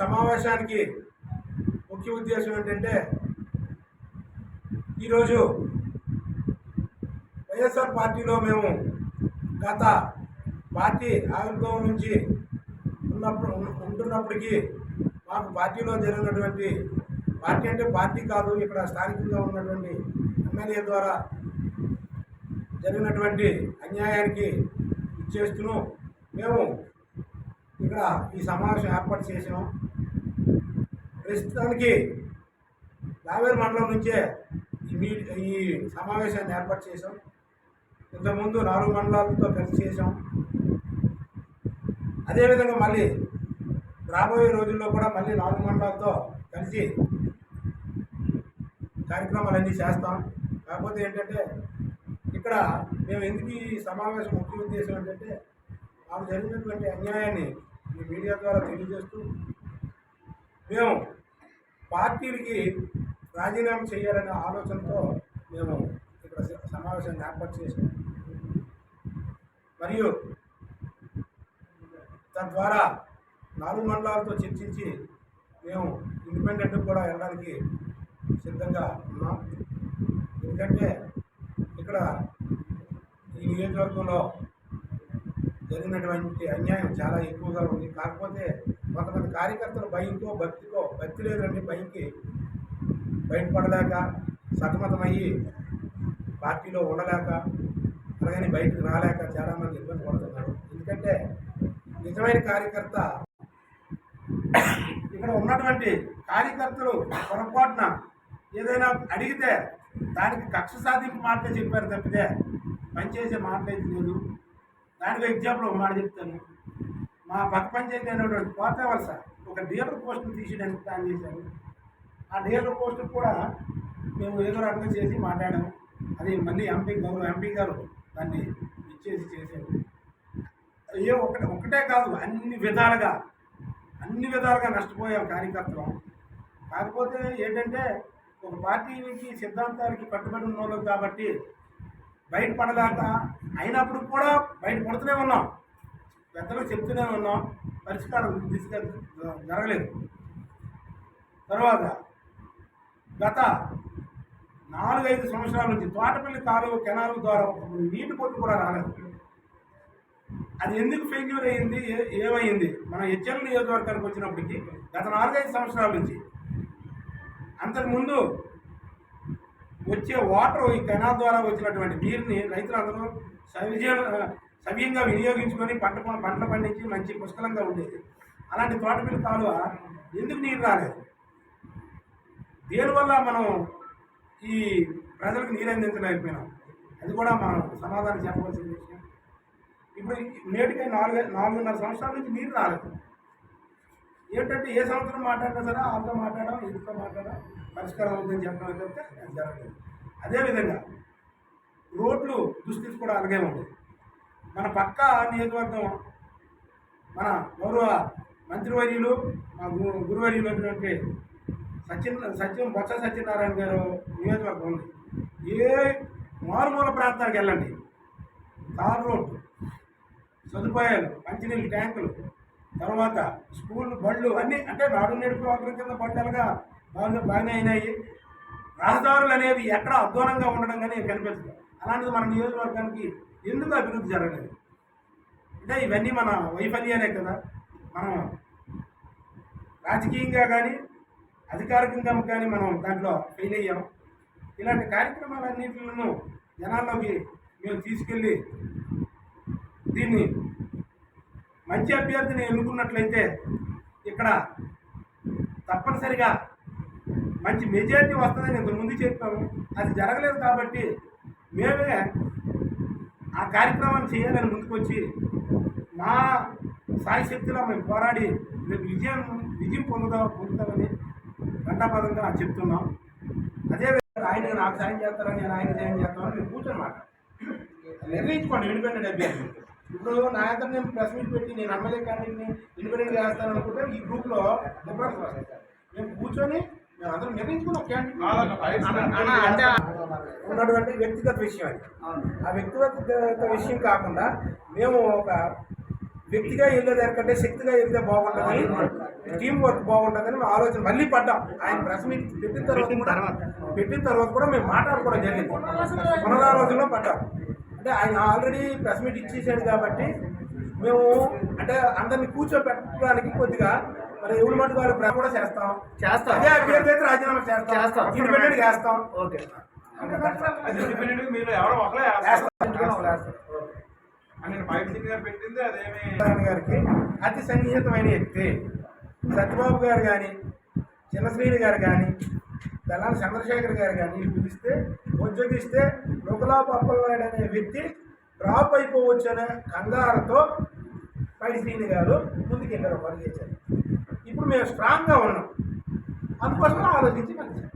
సమావేశానికి ముఖ్య ఉద్దేశం ఏంటంటే ఈరోజు వైఎస్ఆర్ పార్టీలో మేము గత పార్టీ ఆవిర్భావం నుంచి ఉన్నప్పుడు ఉంటున్నప్పటికీ మాకు పార్టీలో జరిగినటువంటి పార్టీ అంటే పార్టీ కాదు ఇక్కడ స్థానికంగా ఉన్నటువంటి ఎమ్మెల్యే ద్వారా జరిగినటువంటి అన్యాయానికి ఇచ్చేస్తూ మేము ఇక్కడ ఈ సమావేశం ఏర్పాటు చేసాము ప్రస్తుతానికి లావేరు మండలం నుంచే ఈ మీ ఈ సమావేశాన్ని ఏర్పాటు చేసాం ఇంతకుముందు నాలుగు మండలాలతో కలిసి చేసాం అదేవిధంగా మళ్ళీ రాబోయే రోజుల్లో కూడా మళ్ళీ నాలుగు మండలాలతో కలిసి కార్యక్రమాలన్నీ చేస్తాం. కాకపోతే ఏంటంటే ఇక్కడ మేము ఎందుకు ఈ సమావేశం ముఖ్య ఉద్దేశం ఏంటంటే మాకు జరిగినటువంటి అన్యాయాన్ని ఈ మీడియా ద్వారా తెలియజేస్తూ మేము పార్టీలకి రాజీనామా చేయాలనే ఆలోచనతో మేము ఇక్కడ సమావేశాన్ని ఏర్పాటు చేసాం మరియు తద్వారా నాలుగు మండలాలతో చర్చించి మేము ఇండిపెండెంట్ కూడా వెళ్ళడానికి సిద్ధంగా ఉన్నాం. ఎందుకంటే ఇక్కడ ఈ నియోజకవర్గంలో జరిగినటువంటి అన్యాయం చాలా ఎక్కువగా ఉంది. కాకపోతే కొంతమంది కార్యకర్తలు భయంతో భక్తితో భక్తి లేదండి భయంకి బయటపడలేక సతమతమయ్యి పార్టీలో ఉండలేక అలాగని బయటకు రాలేక చాలామంది ఇబ్బంది పడుతున్నారు. ఎందుకంటే నిజమైన కార్యకర్త ఇక్కడ ఉన్నటువంటి కార్యకర్తలు పొరపాటున ఏదైనా అడిగితే దానికి కక్ష సాధింపు మాటలే చెప్పారు తప్పితే పనిచేసే మాటలేదు లేదు. దానికి ఎగ్జాంపుల్ ఒక మాట చెప్తాను. మా పక్క పంచాయతీ అయినటువంటి కోట వలస ఒక డీలర్ పోస్టును తీసేయడానికి ప్లాన్ చేశారు ఆ డీలర్ పోస్టు కూడా మేము ఏదో రకంగా చేసి మాట్లాడాము. అది మళ్ళీ ఎంపీ గౌరవ ఎంపీ గారు దాన్ని ఇచ్చేసి చేశారు. ఏ ఒకటే ఒకటే కాదు అన్ని విధాలుగా అన్ని విధాలుగా నష్టపోయాం కార్యకర్తలు. కాకపోతే ఏంటంటే ఒక పార్టీకి సిద్ధాంతాలకి కట్టుబడి ఉన్న కాబట్టి బయట బయటపడలేక అయినప్పుడు కూడా బయటపడుతూనే ఉన్నాం. పెద్దలు చెప్తూనే ఉన్నాం. పరిష్కారం దిశగా జరగలేదు. తర్వాత గత నాలుగైదు సంవత్సరాల నుంచి తోటపల్లి కాలువ కెనాల్ ద్వారా ఒక నీటి పొట్టు కూడా రాలేదు. అది ఎందుకు ఫెయిల్యూర్ అయ్యింది? ఏ- ఏమైంది? మన హెచ్ఎల్ నియోజకవర్గానికి వచ్చినప్పటికీ గత నాలుగైదు సంవత్సరాల నుంచి అంతకుముందు వచ్చే వాటర్ ఈ కెనాల్ ద్వారా వచ్చినటువంటి నీరుని రైతులందరూ సవిజయ సవ్యంగా వినియోగించుకొని పంట పంటలు పండించి మంచి పుష్కలంగా ఉండేది. అలాంటి తోటపల్లి కాలువ ఎందుకు నీరు రాలేదు? దేనివల్ల మనం ఈ ప్రజలకు నీరు అందించలేకపోయినాం? అది కూడా మనం సమాధానం చెప్పవలసిన విషయం. ఇప్పుడు నేటికి నాలుగు నాలుగున్నర సంవత్సరాల నుంచి నీరు రాలేదు. ఏంటంటే ఏ సంవత్సరం మాట్లాడినా సరే వాళ్ళతో మాట్లాడడం ఇంట్లో మాట్లాడడం పరిష్కారం అవుతుందని చెప్పడం తప్పితే అది జరగలేదు. అదేవిధంగా రోడ్లు దుస్థితి కూడా అలాగే ఉంది. మన పక్క నియోజకవర్గం మన గౌరవ మంత్రివర్యులు మా గు- గురువర్యులు అయినటువంటి సత్యన సత్యం బొత్స సత్యనారాయణ గారు నియోజకవర్గం ఉంది. ఏ మారుమూల ప్రాంతానికి వెళ్ళండి. తార్ రోడ్డు సదుపాయాలు మంచినీళ్ళు ట్యాంకులు తర్వాత స్కూల్ బళ్ళు అన్నీ అంటే నాడు నేడు ప్రోగ్రాం కింద పడ్డలుగా బాగా బాగానే అయినాయి. రహదారులు అనేవి ఎక్కడ అధ్వానంగా ఉండడం కానీ కనిపిస్తుంది అలాంటిది మన నియోజకవర్గానికి ఎందుకు అభివృద్ధి జరగలేదు? అంటే ఇవన్నీ మన వైఫల్యాలే కదా. మనం రాజకీయంగా కానీ అధికారికంగా కానీ మనం దాంట్లో ఫెయిల్ అయ్యాం. ఇలాంటి కార్యక్రమాలన్నింటిలను జనాల్లోకి మేము తీసుకెళ్ళి దీన్ని మంచి అభ్యర్థిని ఎన్నుకున్నట్లయితే ఇక్కడ తప్పనిసరిగా మంచి మెజారిటీ వస్తుందని ఇంతకుముందు ముందు చెప్పాము అది జరగలేదు కాబట్టి మేమే ఆ కార్యక్రమాన్ని చేయాలని ముందుకొచ్చి మా సాయశక్తిలో మేము పోరాడి రేపు విజయం విజయం పొందుదా పొందుతామని ఘంటాపదంగా చెప్తున్నాం. అదే విధంగా ఆయన నాకు సాయం చేస్తారని నేను ఆయన సాయం చేస్తామని మీరు కూర్చొని మాట నిర్ణయించుకోండి ఇండిపెండెంట్ అభ్యర్థి. ఇప్పుడు నా యొక్క నేను ప్రెస్ మీట్ పెట్టి నేను ఎమ్మెల్యే క్యాండిడేట్ని ఇండిపెండెంట్ చేస్తాను అనుకుంటే ఈ గ్రూప్లో డిఫరెన్స్ వస్తాయి మేము కూర్చొని మేము అందరం నిర్ణయించుకున్నాం క్యాండిడేట్ అంటే ఉన్నటువంటి వ్యక్తిగత విషయం అది. ఆ వ్యక్తిగత విషయం కాకుండా మేము ఒక వ్యక్తిగా వెళ్ళేదానికంటే శక్తిగా వెళ్తే బాగుంటుందని టీం వర్క్ బాగుంటుందని మా ఆలోచన మళ్ళీ పడ్డాం. ఆయన ప్రెస్ మీట్ పెట్టిన తర్వాత కూడా పెట్టిన తర్వాత కూడా మేము మాట్లాడుకోవడం జరిగింది. పునరాలోచనలో పడ్డాం. అంటే ఆయన ఆల్రెడీ ప్రెస్ మీట్ ఇచ్చేసాడు కాబట్టి మేము అంటే అందరిని కూర్చోబెట్టడానికి కొద్దిగా మరి ఎవరి మటు గారు ప్రెస్ కూడా చేస్తాం. చేస్తాం. అదే అభ్యర్థి అయితే రాజీనామా చేస్తాం. చేస్తాం. ఇండిపెండెంట్ చేస్తాం. ఓకే. ఇండిపెండెంట్ మీరు ఎవరో ఒకరే బయట సింగ్ గారు పెట్టింది అదేమి? గారికి అతి సన్నిహితమైన వ్యక్తి. సత్యబాబు గారు కానీ చిన్నశ్రీని గారు కానీ తెల్లారి చంద్రశేఖర్ గారు కానీ వీళ్ళు పిలిస్తే ఉద్యోగిస్తే నొకలా పప్పలనాయుడు అనే వ్యక్తి డ్రాప్ అయిపోవచ్చు అనే కంగారుతో పైడి శ్రీని గారు ముందుకెళ్ళారు పరిగెత్తారు. ఇప్పుడు మేము స్ట్రాంగ్గా ఉన్నాం. అందుకోసం ఆలోచించి కలిసాం